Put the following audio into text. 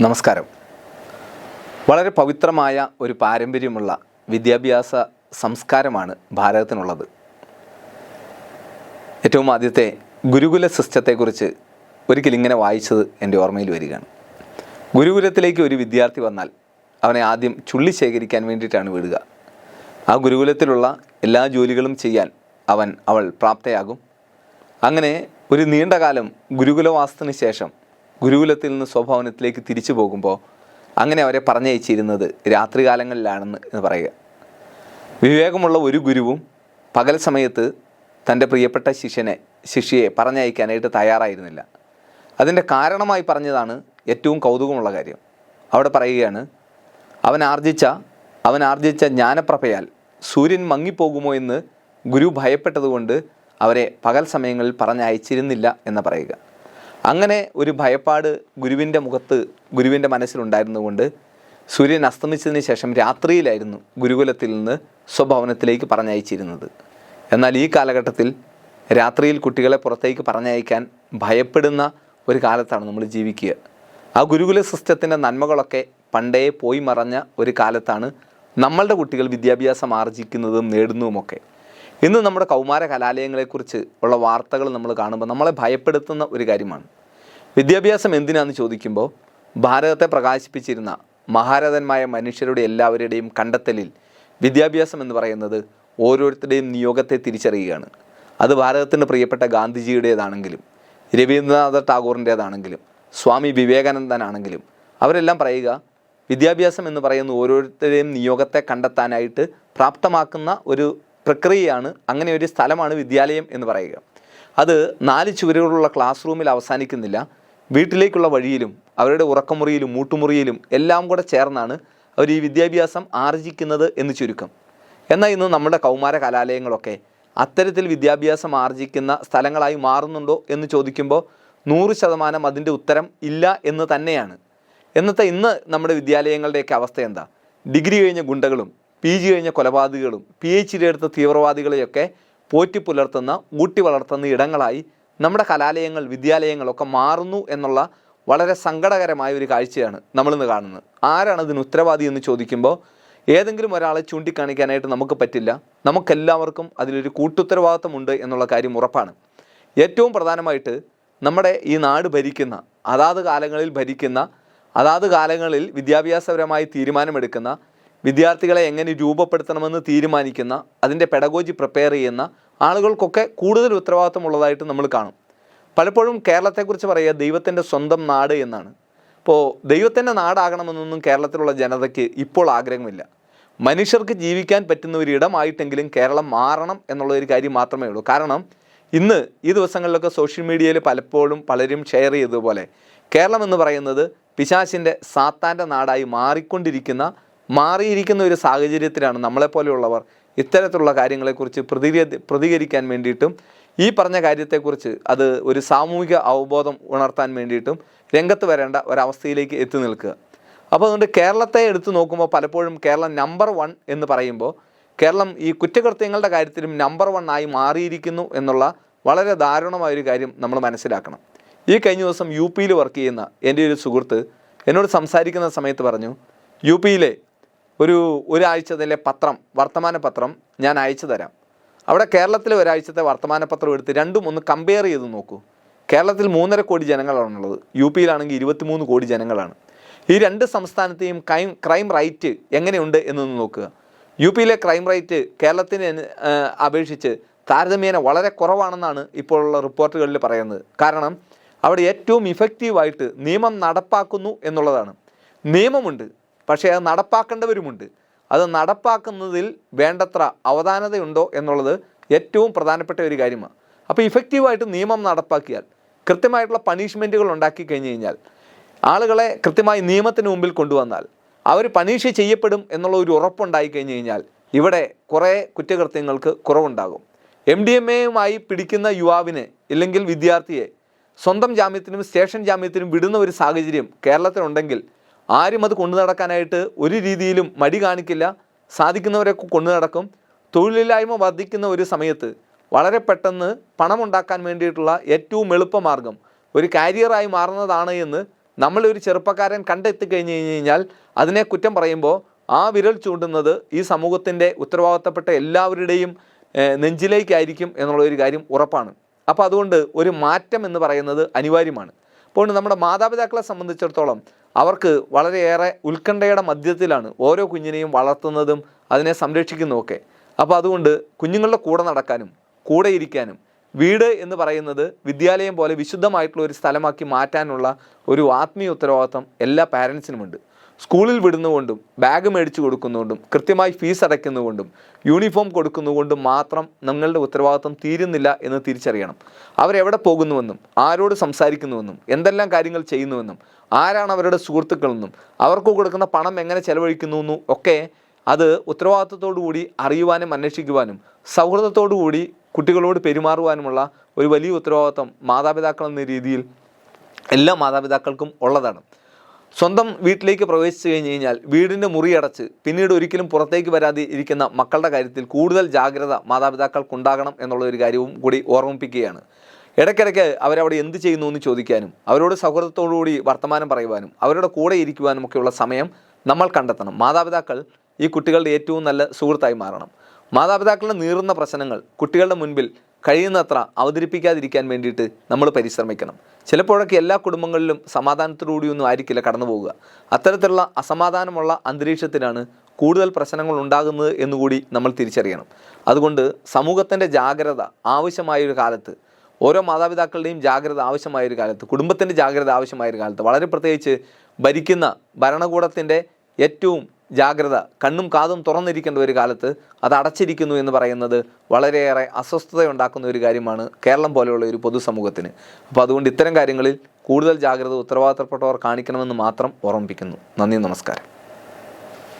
നമസ്കാരം. വളരെ പവിത്രമായ ഒരു പാരമ്പര്യമുള്ള വിദ്യാഭ്യാസ സംസ്കാരമാണ് ഭാരതത്തിനുള്ളത്. ഏറ്റവും ആദ്യത്തെ ഗുരുകുല സിസ്റ്റത്തെക്കുറിച്ച് ഒരിക്കൽ ഇങ്ങനെ വായിച്ചത് എന്റെ ഓർമ്മയിൽ വരികയാണ്. ഗുരുകുലത്തിലേക്ക് ഒരു വിദ്യാർത്ഥി വന്നാൽ അവനെ ആദ്യം ചുള്ളി ശേഖരിക്കാൻ വേണ്ടിയിട്ടാണ് വിടുക. ആ ഗുരുകുലത്തിലുള്ള എല്ലാ ജോലികളും ചെയ്യാൻ അവൻ അവൾ പ്രാപ്തയാകും. അങ്ങനെ ഒരു നീണ്ടകാലം ഗുരുകുലവാസത്തിന് ശേഷം ഗുരുകുലത്തിൽ നിന്ന് സ്വഭവനത്തിലേക്ക് തിരിച്ചു പോകുമ്പോൾ അങ്ങനെ അവരെ പറഞ്ഞയച്ചിരുന്നത് രാത്രികാലങ്ങളിലാണെന്ന് എന്ന് പറയുക. വിവേകമുള്ള ഒരു ഗുരുവും പകൽ സമയത്ത് തന്റെ പ്രിയപ്പെട്ട ശിഷ്യനെ ശിഷ്യയെ പറഞ്ഞയക്കാനായിട്ട് തയ്യാറായിരുന്നില്ല. അതിന്റെ കാരണമായി പറഞ്ഞതാണ് ഏറ്റവും കൗതുകമുള്ള കാര്യം. അവിടെ പറയുകയാണ് അവൻ ആർജിച്ച അവൻ ആർജിച്ച ജ്ഞാനപ്രഭയാൽ സൂര്യൻ മങ്ങിപ്പോകുമോ എന്ന് ഗുരു ഭയപ്പെട്ടതുകൊണ്ട് അവരെ പകൽ സമയങ്ങളിൽ പറഞ്ഞയച്ചിരുന്നില്ല എന്ന് പറയുക. അങ്ങനെ ഒരു ഭയപ്പാട് ഗുരുവിന്റെ മുഖത്ത് ഗുരുവിന്റെ മനസ്സിലുണ്ടായിരുന്നുകൊണ്ട് സൂര്യൻ അസ്തമിച്ചതിന് ശേഷം രാത്രിയിലായിരുന്നു ഗുരുകുലത്തിൽ നിന്ന് സ്വഭവനത്തിലേക്ക് പറഞ്ഞയച്ചിരുന്നത്. എന്നാൽ ഈ കാലഘട്ടത്തിൽ രാത്രിയിൽ കുട്ടികളെ പുറത്തേക്ക് പറഞ്ഞയക്കാൻ ഭയപ്പെടുന്ന ഒരു കാലത്താണ് നമ്മൾ ജീവിക്കുക. ആ ഗുരുകുല സിസ്റ്റത്തിന്റെ നന്മകളൊക്കെ പണ്ടേ പോയി മറഞ്ഞ ഒരു കാലത്താണ് നമ്മളുടെ കുട്ടികൾ വിദ്യാഭ്യാസം ആർജിക്കുന്നതും നേടുന്നതുമൊക്കെ. ഇന്ന് നമ്മുടെ കൗമാര കലാലയങ്ങളെക്കുറിച്ച് ഉള്ള വാർത്തകൾ നമ്മൾ കാണുമ്പോൾ നമ്മളെ ഭയപ്പെടുത്തുന്ന ഒരു കാര്യമാണ്. വിദ്യാഭ്യാസം എന്തിനാന്ന് ചോദിക്കുമ്പോൾ ഭാരതത്തെ പ്രകാശിപ്പിച്ചിരുന്ന മഹാരഥന്മായ മനുഷ്യരുടെ എല്ലാവരുടെയും കണ്ടെത്തലിൽ വിദ്യാഭ്യാസം എന്ന് പറയുന്നത് ഓരോരുത്തരുടെയും നിയോഗത്തെ തിരിച്ചറിയുകയാണ്. അത് ഭാരതത്തിന്റെ പ്രിയപ്പെട്ട ഗാന്ധിജിയുടേതാണെങ്കിലും രവീന്ദ്രനാഥ ടാഗോറിന്റേതാണെങ്കിലും സ്വാമി വിവേകാനന്ദനാണെങ്കിലും അവരെല്ലാം പറയുക വിദ്യാഭ്യാസം എന്ന് പറയുന്ന ഓരോരുത്തരുടെയും നിയോഗത്തെ കണ്ടെത്താനായിട്ട് പ്രാപ്തമാക്കുന്ന ഒരു പ്രക്രിയയാണ് അങ്ങനെ ഒരു സ്ഥലമാണ് വിദ്യാലയം എന്ന് പറയുക. അത് നാല് ചുവരുകളുള്ള ക്ലാസ് റൂമിൽ അവസാനിക്കുന്നില്ല. വീട്ടിലേക്കുള്ള വഴിയിലും അവരുടെ ഉറക്കമുറിയിലും മൂട്ടുമുറിയിലും എല്ലാം കൂടെ ചേർന്നാണ് അവർ ഈ വിദ്യാഭ്യാസം ആർജിക്കുന്നത് എന്ന് ചുരുക്കം. എന്നാൽ ഇന്ന് നമ്മുടെ കൗമാര കലാലയങ്ങളൊക്കെ അത്തരത്തിൽ വിദ്യാഭ്യാസം ആർജിക്കുന്ന സ്ഥലങ്ങളായി മാറുന്നുണ്ടോ എന്ന് ചോദിക്കുമ്പോൾ നൂറ് ശതമാനം അതിന്റെ ഉത്തരം ഇല്ല എന്ന് തന്നെയാണ്. എന്നത്തെ ഇന്ന് നമ്മുടെ വിദ്യാലയങ്ങളുടെയൊക്കെ അവസ്ഥ എന്താ? ഡിഗ്രി കഴിഞ്ഞ ഗുണ്ടകളും പി ജി കഴിഞ്ഞ കൊലപാതകികളും പി എച്ച് ഡി എടുത്ത തീവ്രവാദികളെയൊക്കെ പോറ്റി പുലർത്തുന്ന ഊട്ടി വളർത്തുന്ന ഇടങ്ങളായി നമ്മുടെ കലാലയങ്ങൾ വിദ്യാലയങ്ങളൊക്കെ മാറുന്നു എന്നുള്ള വളരെ സങ്കടകരമായ ഒരു കാഴ്ചയാണ് നമ്മളിന്ന് കാണുന്നത്. ആരാണ് ഇതിന് ഉത്തരവാദി എന്ന് ചോദിക്കുമ്പോൾ ഏതെങ്കിലും ഒരാളെ ചൂണ്ടിക്കാണിക്കാനായിട്ട് നമുക്ക് പറ്റില്ല. നമുക്കെല്ലാവർക്കും അതിലൊരു കൂട്ടുത്തരവാദിത്തമുണ്ട് എന്നുള്ള കാര്യം ഉറപ്പാണ്. ഏറ്റവും പ്രധാനമായിട്ട് നമ്മുടെ ഈ നാട് ഭരിക്കുന്ന അതാത് കാലങ്ങളിൽ ഭരിക്കുന്ന അതാത് കാലങ്ങളിൽ വിദ്യാഭ്യാസപരമായി തീരുമാനമെടുക്കുന്ന വിദ്യാർത്ഥികളെ എങ്ങനെ രൂപപ്പെടുത്തണമെന്ന് തീരുമാനിക്കുന്ന അതിന്റെ പെഡഗോജി പ്രിപ്പയർ ചെയ്യുന്ന ആളുകൾക്കൊക്കെ കൂടുതൽ ഉത്തരവാദിത്തമുള്ളതായിട്ട് നമ്മൾ കാണും. പലപ്പോഴും കേരളത്തെക്കുറിച്ച് പറയുക ദൈവത്തിന്റെ സ്വന്തം നാട് എന്നാണ്. ഇപ്പോൾ ദൈവത്തിന്റെ നാടാകണമെന്നൊന്നും കേരളത്തിലുള്ള ജനതയ്ക്ക് ഇപ്പോൾ ആഗ്രഹമില്ല. മനുഷ്യർക്ക് ജീവിക്കാൻ പറ്റുന്ന ഒരു ഇടമായിട്ടെങ്കിലും കേരളം മാറണം എന്നുള്ള ഒരു കാര്യം മാത്രമേ ഉള്ളൂ. കാരണം ഇന്ന് ഈ ദിവസങ്ങളിലൊക്കെ സോഷ്യൽ മീഡിയയിൽ പലപ്പോഴും പലരും ഷെയർ ചെയ്തതുപോലെ കേരളം എന്ന് പറയുന്നത് പിശാശിന്റെ സാത്താന്റെ നാടായി മാറിക്കൊണ്ടിരിക്കുന്ന മാറിയിരിക്കുന്ന ഒരു സാഹചര്യത്തിലാണ് നമ്മളെപ്പോലെയുള്ളവർ ഇത്തരത്തിലുള്ള കാര്യങ്ങളെക്കുറിച്ച് പ്രതികരി പ്രതികരിക്കാൻ വേണ്ടിയിട്ടും ഈ പറഞ്ഞ കാര്യത്തെക്കുറിച്ച് അത് ഒരു സാമൂഹിക അവബോധം ഉണർത്താൻ വേണ്ടിയിട്ടും രംഗത്ത് വരേണ്ട ഒരവസ്ഥയിലേക്ക് എത്തി നിൽക്കുക. അപ്പോൾ അതുകൊണ്ട് കേരളത്തെ എടുത്തു നോക്കുമ്പോൾ പലപ്പോഴും കേരളം നമ്പർ വൺ എന്ന് പറയുമ്പോൾ കേരളം ഈ കുറ്റകൃത്യങ്ങളുടെ കാര്യത്തിലും നമ്പർ വൺ ആയി മാറിയിരിക്കുന്നു എന്നുള്ള വളരെ ദാരുണമായ ഒരു കാര്യം നമ്മൾ മനസ്സിലാക്കണം. ഈ കഴിഞ്ഞ ദിവസം യു പിയിൽ വർക്ക് ചെയ്യുന്ന എന്റെ ഒരു സുഹൃത്ത് എന്നോട് സംസാരിക്കുന്ന സമയത്ത് പറഞ്ഞു യു പിയിലെ ഒരു ഒരാഴ്ചത്തിലെ പത്രം വർത്തമാന പത്രം ഞാൻ അയച്ചു തരാം. അവിടെ കേരളത്തിലെ ഒരാഴ്ചത്തെ വർത്തമാന പത്രം എടുത്ത് രണ്ടും ഒന്ന് കമ്പയർ ചെയ്ത് നോക്കൂ. കേരളത്തിൽ മൂന്നര കോടി ജനങ്ങളാണുള്ളത്. യു പിയിലാണെങ്കിൽ ഇരുപത്തിമൂന്ന് കോടി ജനങ്ങളാണ്. ഈ രണ്ട് സംസ്ഥാനത്തെയും ക്രൈം ക്രൈം റേറ്റ് എങ്ങനെയുണ്ട് എന്നൊന്ന് നോക്കുക. യു പിയിലെ ക്രൈം റേറ്റ് കേരളത്തിന് അപേക്ഷിച്ച് താരതമ്യേന വളരെ കുറവാണെന്നാണ് ഇപ്പോഴുള്ള റിപ്പോർട്ടുകളിൽ പറയുന്നത്. കാരണം അവിടെ ഏറ്റവും ഇഫക്റ്റീവായിട്ട് നിയമം നടപ്പാക്കുന്നു എന്നുള്ളതാണ്. നിയമമുണ്ട്. പക്ഷേ അത് നടപ്പാക്കേണ്ടവരുമുണ്ട്. അത് നടപ്പാക്കുന്നതിൽ വേണ്ടത്ര അവധാനതയുണ്ടോ എന്നുള്ളത് ഏറ്റവും പ്രധാനപ്പെട്ട ഒരു കാര്യമാണ്. അപ്പോൾ ഇഫക്റ്റീവായിട്ട് നിയമം നടപ്പാക്കിയാൽ കൃത്യമായിട്ടുള്ള പണിഷ്മെന്റുകൾ ഉണ്ടാക്കി കഴിഞ്ഞ് കഴിഞ്ഞാൽ ആളുകളെ കൃത്യമായി നിയമത്തിന് മുമ്പിൽ കൊണ്ടുവന്നാൽ അവർ പണിഷ് ചെയ്യപ്പെടും എന്നുള്ള ഒരു ഉറപ്പുണ്ടായി കഴിഞ്ഞ് കഴിഞ്ഞാൽ ഇവിടെ കുറേ കുറ്റകൃത്യങ്ങൾക്ക് കുറവുണ്ടാകും. എം ഡി എം എയുമായി പിടിക്കുന്ന യുവാവിനെ ഇല്ലെങ്കിൽ വിദ്യാർത്ഥിയെ സ്വന്തം ജാമ്യത്തിനും സ്റ്റേഷൻ ജാമ്യത്തിനും വിടുന്ന ഒരു സാഹചര്യം കേരളത്തിലുണ്ടെങ്കിൽ ആരും അത് കൊണ്ടു നടക്കാനായിട്ട് ഒരു രീതിയിലും മടി കാണിക്കില്ല. സാധിക്കുന്നവരൊക്കെ കൊണ്ടു നടക്കും. തൊഴിലില്ലായ്മ വർദ്ധിക്കുന്ന ഒരു സമയത്ത് വളരെ പെട്ടെന്ന് പണമുണ്ടാക്കാൻ വേണ്ടിയിട്ടുള്ള ഏറ്റവും എളുപ്പമാർഗം ഒരു കാരിയറായി മാറുന്നതാണ് എന്ന് നമ്മളൊരു ചെറുപ്പക്കാരൻ കണ്ടെത്തി കഴിഞ്ഞ് കഴിഞ്ഞ് കഴിഞ്ഞാൽ അതിനെ കുറ്റം പറയുമ്പോൾ ആ വിരൽ ചൂണ്ടുന്നത് ഈ സമൂഹത്തിന്റെ ഉത്തരവാദിത്തപ്പെട്ട എല്ലാവരുടെയും നെഞ്ചിലേക്കായിരിക്കും എന്നുള്ള ഒരു കാര്യം ഉറപ്പാണ്. അപ്പോൾ അതുകൊണ്ട് ഒരു മാറ്റം എന്ന് പറയുന്നത് അനിവാര്യമാണ്. അപ്പോൾ നമ്മുടെ മാതാപിതാക്കളെ സംബന്ധിച്ചിടത്തോളം അവർക്ക് വളരെയേറെ ഉത്കണ്ഠയുടെ മധ്യത്തിലാണ് ഓരോ കുഞ്ഞിനെയും വളർത്തുന്നതും അതിനെ സംരക്ഷിക്കുന്നതുമൊക്കെ അപ്പോൾ അതുകൊണ്ട് കുഞ്ഞുങ്ങളുടെ കൂടെ നടക്കാനും കൂടെ ഇരിക്കാനും വീട് എന്ന് പറയുന്നത് വിദ്യാലയം പോലെ വിശുദ്ധമായിട്ടുള്ള ഒരു സ്ഥലമാക്കി മാറ്റാനുള്ള ഒരു ആത്മീയ ഉത്തരവാദിത്വം എല്ലാ പാരൻസിനുമുണ്ട് സ്കൂളിൽ വിടുന്നുകൊണ്ടും ബാഗ് മേടിച്ചു കൊടുക്കുന്നതുകൊണ്ടും കൃത്യമായി ഫീസ് അടയ്ക്കുന്നതുകൊണ്ടും യൂണിഫോം കൊടുക്കുന്നതുകൊണ്ടും മാത്രം നിങ്ങളുടെ ഉത്തരവാദിത്വം തീരുന്നില്ല എന്ന് തിരിച്ചറിയണം. അവരെവിടെ പോകുന്നുവെന്നും ആരോട് സംസാരിക്കുന്നുവെന്നും എന്തെല്ലാം കാര്യങ്ങൾ ചെയ്യുന്നുവെന്നും ആരാണ് അവരുടെ സുഹൃത്തുക്കളെന്നും അവർക്ക് കൊടുക്കുന്ന പണം എങ്ങനെ ചെലവഴിക്കുന്നുവെന്നും ഒക്കെ അത് ഉത്തരവാദിത്വത്തോടുകൂടി അറിയുവാനും അന്വേഷിക്കുവാനും സൗഹൃദത്തോടുകൂടി കുട്ടികളോട് പെരുമാറുവാനുമുള്ള ഒരു വലിയ ഉത്തരവാദിത്വം മാതാപിതാക്കൾ എന്ന രീതിയിൽ എല്ലാ മാതാപിതാക്കൾക്കും ഉള്ളതാണ്. സ്വന്തം വീട്ടിലേക്ക് പ്രവേശിച്ചു കഴിഞ്ഞ് കഴിഞ്ഞാൽ വീടിന്റെ മുറിയടച്ച് പിന്നീട് ഒരിക്കലും പുറത്തേക്ക് വരാതെ ഇരിക്കുന്ന മക്കളുടെ കാര്യത്തിൽ കൂടുതൽ ജാഗ്രത മാതാപിതാക്കൾക്കുണ്ടാകണം എന്നുള്ള ഒരു കാര്യവും കൂടി ഓർമ്മിപ്പിക്കുകയാണ്. ഇടയ്ക്കിടയ്ക്ക് അവരവിടെ എന്ത് ചെയ്യുന്നു എന്ന് ചോദിക്കാനും അവരോട് സൗഹൃദത്തോടുകൂടി വർത്തമാനം പറയുവാനും അവരുടെ കൂടെ ഇരിക്കുവാനും ഒക്കെയുള്ള സമയം നമ്മൾ കണ്ടെത്തണം. മാതാപിതാക്കൾ ഈ കുട്ടികളുടെ ഏറ്റവും നല്ല സുഹൃത്തായി മാറണം. മാതാപിതാക്കളുടെ നീറുന്ന പ്രശ്നങ്ങൾ കുട്ടികളുടെ മുൻപിൽ കഴിയുന്നത്ര അവതരിപ്പിക്കാതിരിക്കാൻ വേണ്ടിയിട്ട് നമ്മൾ പരിശ്രമിക്കണം. ചിലപ്പോഴൊക്കെ എല്ലാ കുടുംബങ്ങളിലും സമാധാനത്തോടുകൂടിയൊന്നും ആയിരിക്കില്ല കടന്നു പോവുക അത്തരത്തിലുള്ള അസമാധാനമുള്ള അന്തരീക്ഷത്തിലാണ് കൂടുതൽ പ്രശ്നങ്ങൾ ഉണ്ടാകുന്നത് എന്നുകൂടി നമ്മൾ തിരിച്ചറിയണം. അതുകൊണ്ട് സമൂഹത്തിന്റെ ജാഗ്രത ആവശ്യമായൊരു കാലത്ത് ഓരോ മാതാപിതാക്കളുടെയും ജാഗ്രത ആവശ്യമായൊരു കാലത്ത് കുടുംബത്തിന്റെ ജാഗ്രത ആവശ്യമായൊരു കാലത്ത് വളരെ പ്രത്യേകിച്ച് ഭരിക്കുന്ന ഭരണകൂടത്തിന്റെ ഏറ്റവും ജാഗ്രത കണ്ണും കാതും തുറന്നിരിക്കേണ്ട ഒരു കാലത്ത് അത് അടച്ചിരിക്കുന്നു എന്ന് പറയുന്നത് വളരെയേറെ അസ്വസ്ഥത ഉണ്ടാക്കുന്ന ഒരു കാര്യമാണ് കേരളം പോലെയുള്ള ഒരു പൊതുസമൂഹത്തിന്. അപ്പോൾ അതുകൊണ്ട് ഇത്തരം കാര്യങ്ങളിൽ കൂടുതൽ ജാഗ്രത ഉത്തരവാദിത്തപ്പെട്ടവർ കാണിക്കണമെന്ന് മാത്രം ഓർമ്മിപ്പിക്കുന്നു. നന്ദി നമസ്കാരം.